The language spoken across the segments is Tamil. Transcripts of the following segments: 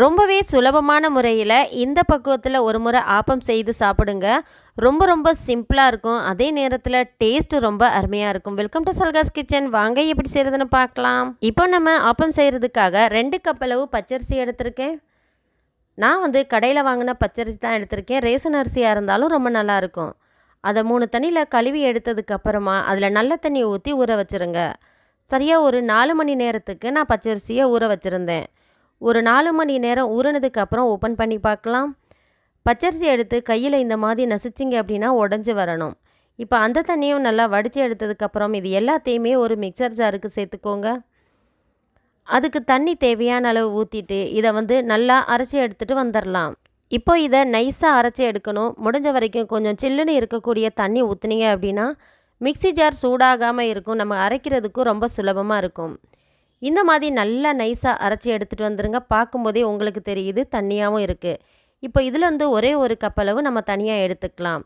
ரொம்பவே சுலபமான முறையில் இந்த பக்குவத்தில் ஒரு முறை ஆப்பம் செய்து சாப்பிடுங்க. ரொம்ப ரொம்ப சிம்பிளாக இருக்கும். அதே நேரத்தில் டேஸ்ட்டு ரொம்ப அருமையாக இருக்கும். வெல்கம் டு சல்காஸ் கிச்சன். வாங்க எப்படி செய்கிறதுன்னு பார்க்கலாம். இப்போ நம்ம ஆப்பம் செய்கிறதுக்காக ரெண்டு கப் அளவு பச்சரிசி எடுத்திருக்கேன். நான் வந்து கடையில் வாங்கின பச்சரிசி தான் எடுத்திருக்கேன். ரேசன் அரிசியாக இருந்தாலும் ரொம்ப நல்லாயிருக்கும் அதை மூணு தண்ணியில் கழுவி எடுத்ததுக்கப்புறமா அதில் நல்ல தண்ணியை ஊற்றி ஊற வச்சுருங்க. சரியாக ஒரு நாலு மணி நேரத்துக்கு நான் பச்சரிசியை ஊற வச்சுருந்தேன். ஒரு நாலு மணி நேரம் ஊறினதுக்கு அப்புறம் ஓப்பன் பண்ணி பார்க்கலாம். பச்சரிசி எடுத்து கையில் இந்த மாதிரி நசிச்சிங்க அப்படின்னா உடஞ்சி வரணும். இப்போ அந்த தண்ணியும் நல்லா வடித்து எடுத்ததுக்கப்புறம் இது எல்லாத்தையுமே ஒரு மிக்சர் ஜாருக்கு சேர்த்துக்கோங்க. அதுக்கு தண்ணி தேவையான அளவு ஊற்றிட்டு இதை வந்து நல்லா அரைச்சி எடுத்துகிட்டு வந்துடலாம் இப்போ இதை நைஸாக அரைச்சி எடுக்கணும். முடிஞ்ச வரைக்கும் கொஞ்சம் சில்லுன்னு இருக்கக்கூடிய தண்ணி ஊற்றுனீங்க அப்படின்னா மிக்சி ஜார் சூடாகாமல் இருக்கும். நம்ம அரைக்கிறதுக்கும் ரொம்ப சுலபமாக இருக்கும். இந்த மாதிரி நல்லா நைஸாக அரைச்சி எடுத்துகிட்டு வந்துடுங்க பார்க்கும்போதே உங்களுக்கு தெரியுது தண்ணியாகவும் இருக்குது இப்போ இதிலேருந்து ஒரே ஒரு கப்பளவு நம்ம தனியாக எடுத்துக்கலாம்.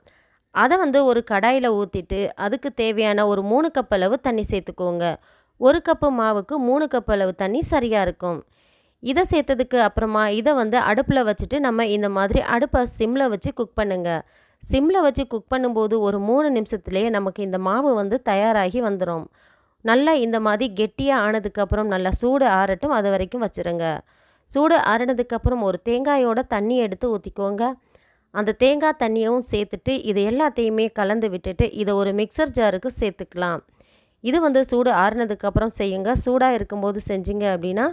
அதை வந்து ஒரு கடாயில் ஊற்றிட்டு அதுக்கு தேவையான ஒரு மூணு கப்பளவு தண்ணி சேர்த்துக்கோங்க. ஒரு கப்பு மாவுக்கு மூணு கப்பளவு தண்ணி சரியாக இருக்கும். இதை சேர்த்ததுக்கு அப்புறமா இதை வந்து அடுப்பில் வச்சுட்டு நம்ம இந்த மாதிரி அடுப்பை சிம்மில் வச்சு குக் பண்ணுங்கள் சிம்மில் வச்சு குக் பண்ணும்போது ஒரு மூணு நிமிஷத்துலேயே நமக்கு இந்த மாவு வந்து தயாராகி வந்துடும் நல்லா இந்த மாதிரி கெட்டியாக ஆனதுக்கப்புறம் நல்லா சூடு ஆறட்டும் அது வரைக்கும் வச்சுருங்க. சூடு ஆறினதுக்கப்புறம் ஒரு தேங்காயோட தண்ணி எடுத்து ஊற்றிக்கோங்க அந்த தேங்காய் தண்ணியும் சேர்த்துட்டு இது எல்லாத்தையுமே கலந்து விட்டுட்டு இதை ஒரு மிக்சர் ஜாருக்கு சேர்த்துக்கலாம். இது வந்து சூடு ஆறுனதுக்கப்புறம் செய்யுங்க. சூடாக இருக்கும்போது செஞ்சீங்க அப்படின்னா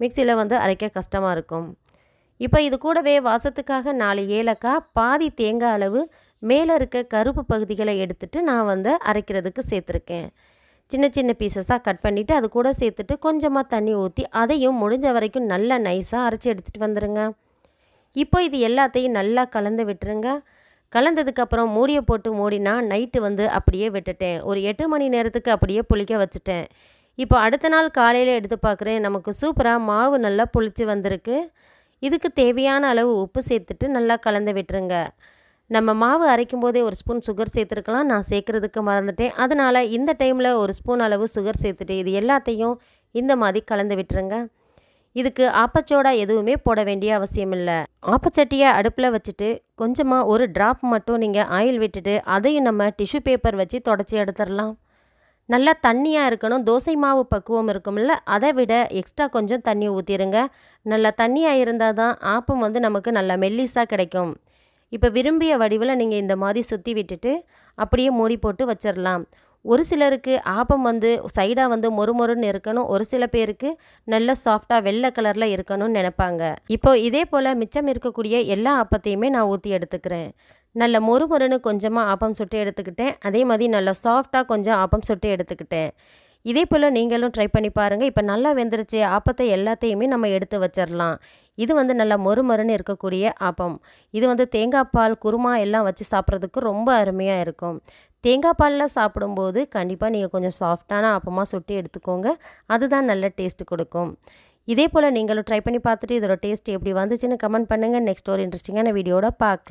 மிக்சியில் வந்து அரைக்க கஷ்டமாக இருக்கும். இப்போ இது கூடவே வாசத்துக்காக நாலு ஏலக்காய் பாதி தேங்காய் அளவு மேலே இருக்க கருப்பு பகுதிகளை எடுத்துகிட்டு நான் வந்து அரைக்கிறதுக்கு சேர்த்துருக்கேன். சின்ன சின்ன பீசஸாக கட் பண்ணிவிட்டு அது கூட சேர்த்துட்டு கொஞ்சமாக தண்ணி ஊற்றி அதையும் முடிஞ்ச வரைக்கும் நல்லா நைஸாக அரைச்சி எடுத்துகிட்டு வந்துடுங்க இப்போ இது எல்லாத்தையும் நல்லா கலந்து விட்டுருங்க. கலந்ததுக்கப்புறம் மூடியை போட்டு மூடினா நைட்டு வந்து அப்படியே விட்டுட்டேன். ஒரு எட்டு மணி நேரத்துக்கு அப்படியே புளிக்க வச்சுட்டேன். இப்போ அடுத்த நாள் காலையில் எடுத்து பார்க்குறேன் நமக்கு சூப்பராக மாவு நல்லா புளிச்சு வந்திருக்கு. இதுக்கு தேவையான அளவு உப்பு சேர்த்துட்டு நல்லா கலந்து விட்டுருங்க. நம்ம மாவு அரைக்கும் போதே ஒரு ஸ்பூன் சுகர் சேர்த்துருக்கலாம். நான் சேர்க்குறதுக்கு மறந்துட்டேன். அதனால் இந்த டைமில் ஒரு ஸ்பூன் அளவு சுகர் சேர்த்துட்டு இது எல்லாத்தையும் இந்த மாதிரி கலந்து விட்டுருங்க. இதுக்கு ஆப்பச்சோடா எதுவுமே போட வேண்டிய அவசியம் இல்லை. ஆப்பச்சட்டியை அடுப்பில் வச்சுட்டு கொஞ்சமாக ஒரு ட்ராப் மட்டும் நீங்கள் ஆயில் விட்டுட்டு அதையும் நம்ம டிஷ்யூ பேப்பர் வச்சு தொடச்சி எடுத்துடலாம். நல்லா தண்ணியாக இருக்கணும். தோசை மாவு பக்குவம் இருக்கும்ல அதை விட எக்ஸ்ட்ரா கொஞ்சம் தண்ணி ஊற்றிடுங்க நல்லா தண்ணியாக இருந்தால் தான் ஆப்பம் வந்து நமக்கு நல்லா மெல்லிஸாக கிடைக்கும். இப்போ விரும்பிய வடிவில் நீங்கள் இந்த மாதிரி சுற்றி விட்டுட்டு அப்படியே மூடி போட்டு வச்சிடலாம் ஒரு சிலருக்கு ஆப்பம் வந்து சைடாக வந்து மொறுமொறுன்னு இருக்கணும். ஒரு சில பேருக்கு நல்ல சாஃப்டாக வெள்ளை கலரில் இருக்கணும்னு நினைப்பாங்க. இப்போது இதே போல் மிச்சம் இருக்கக்கூடிய எல்லா ஆப்பத்தையுமே நான் ஊற்றி எடுத்துக்கிறேன். நல்ல மொறுமொறுன்னு கொஞ்சமாக ஆப்பம் சுட்டு எடுத்துக்கிட்டேன். அதே மாதிரி நல்லா சாஃப்டாக கொஞ்சம் ஆப்பம் சுட்டு எடுத்துக்கிட்டேன். இதே போல் நீங்களும் ட்ரை பண்ணி பாருங்கள் இப்போ நல்லா வெந்துருச்சு. ஆப்பத்தை எல்லாத்தையுமே நம்ம எடுத்து வச்சிடலாம் இது வந்து நல்லா மொறுமொறுன்னு இருக்கக்கூடிய ஆப்பம். இது வந்து தேங்காய் பால் குருமா எல்லாம் வச்சு சாப்பிட்றதுக்கு ரொம்ப அருமையாக இருக்கும். தேங்காய் பாலில் சாப்பிடும்போது கண்டிப்பாக நீங்கள் கொஞ்சம் சாஃப்டான ஆப்பமாக சுட்டி எடுத்துக்கோங்க. அதுதான் நல்ல டேஸ்ட் கொடுக்கும். இதே போல் நீங்களும் ட்ரை பண்ணி பார்த்துட்டு இதோட டேஸ்ட் எப்படி வந்துச்சுன்னு கமெண்ட் பண்ணுங்கள் நெக்ஸ்ட் ஒரு இன்ட்ரெஸ்டிங்கான வீடியோட பார்க்கலாம்.